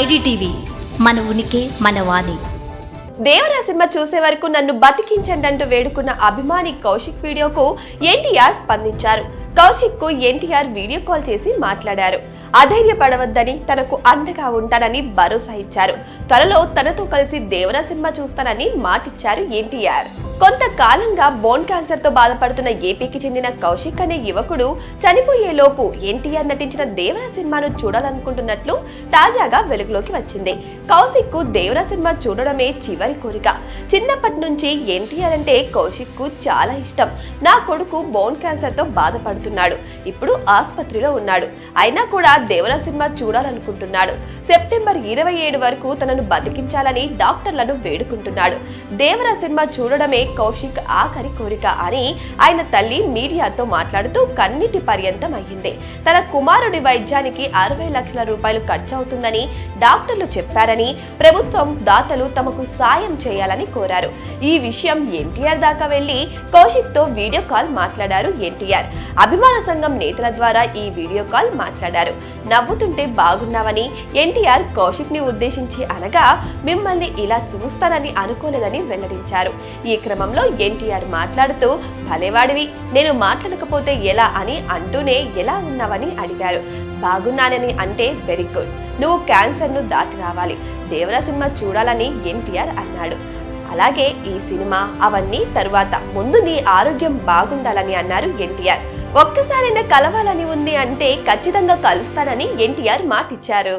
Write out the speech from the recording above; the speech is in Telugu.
ఐడిటీవీ మన ఉనికి మన వాణి. దేవరా సినిమా చూసే వరకు నన్ను బతికించండి అంటూ వేడుకున్న అభిమాని కౌశిక్ వీడియోకు ఎన్టీఆర్ స్పందించారు. కౌశిక్కు ఎన్టీఆర్ వీడియో కాల్ చేసి మాట్లాడారు. అధైర్యపడవద్దని తనకు అండగా ఉంటానని భరోసా ఇచ్చారు. త్వరలో తనతో కలిసి దేవరా సినిమా చూస్తానని మాటిచ్చారు ఎన్టీఆర్. కొంతకాలంగా బోన్ క్యాన్సర్తో బాధపడుతున్న ఏపీకి చెందిన కౌశిక్ అనే యువకుడు చనిపోయే లోపు ఎన్టీఆర్ నటించిన దేవరా సినిమాను చూడాలనుకుంటున్నట్లు తాజాగా వెలుగులోకి వచ్చింది. కౌశిక్కు దేవరా సినిమా చూడడమే చివరి కోరిక. చిన్నప్పటి నుంచి ఎన్టీఆర్ అంటే కౌశిక్కు చాలా ఇష్టం. నా కొడుకు బోన్ క్యాన్సర్తో బాధపడుతున్నాడు. ఇప్పుడు ఆసుపత్రిలో ఉన్నాడు. అయినా కూడా దేవరా సినిమా చూడాలనుకుంటున్నాడు. సెప్టెంబర్ ఇరవై ఏడు వరకు తనను బతికించాలని డాక్టర్లను వేడుకుంటున్నాడు. దేవరా సినిమా చూడడమే కౌశిక్ ఆఖరి కోరిక అని ఆయన తల్లి మీడియాతో మాట్లాడుతూ కన్నిటి పర్యంతం అయ్యింది తన కుమారుడి వైద్యానికి అరవై లక్షల రూపాయలు ఖర్చు అవుతుందని డాక్టర్లు చెప్పారని ప్రభుత్వం దాతలు తమకు సాయం చేయాలని కోరారు. ఈ విషయం ఎన్టీఆర్ దాకా వెళ్ళి కౌశిక్తో వీడియో కాల్ మాట్లాడారు ఎన్టీఆర్. అభిమాన సంఘం నేతల ద్వారా ఈ వీడియో కాల్ మాట్లాడారు. నవ్వుతుంటే బాగున్నావని ఎన్టీఆర్ కౌశిక్ని ఉద్దేశించి అనగా మిమ్మల్ని ఇలా చూస్తానని అనుకోలేదని వెల్లడించారు. ఈ క్రమంలో ఎన్టీఆర్ మాట్లాడుతూ భలేవాడివి నేను మాట్లాడకపోతే ఎలా అని అంటూనే ఎలా ఉన్నావని అడిగారు. బాగున్నానని అంటే వెరీ గుడ్ నువ్వు క్యాన్సర్ను దాటి రావాలి. దేవరా సినిమా చూడాలని ఎన్టీఆర్ అన్నాడు. అలాగే ఈ సినిమా అవన్నీ తరువాత ముందు నీ ఆరోగ్యం బాగుండాలని అన్నారు ఎన్టీఆర్. ఒక్కసారైనా కలవాలని ఉంది అంటే ఖచ్చితంగా కలుస్తానని ఎన్టీఆర్ మాటిచ్చారు.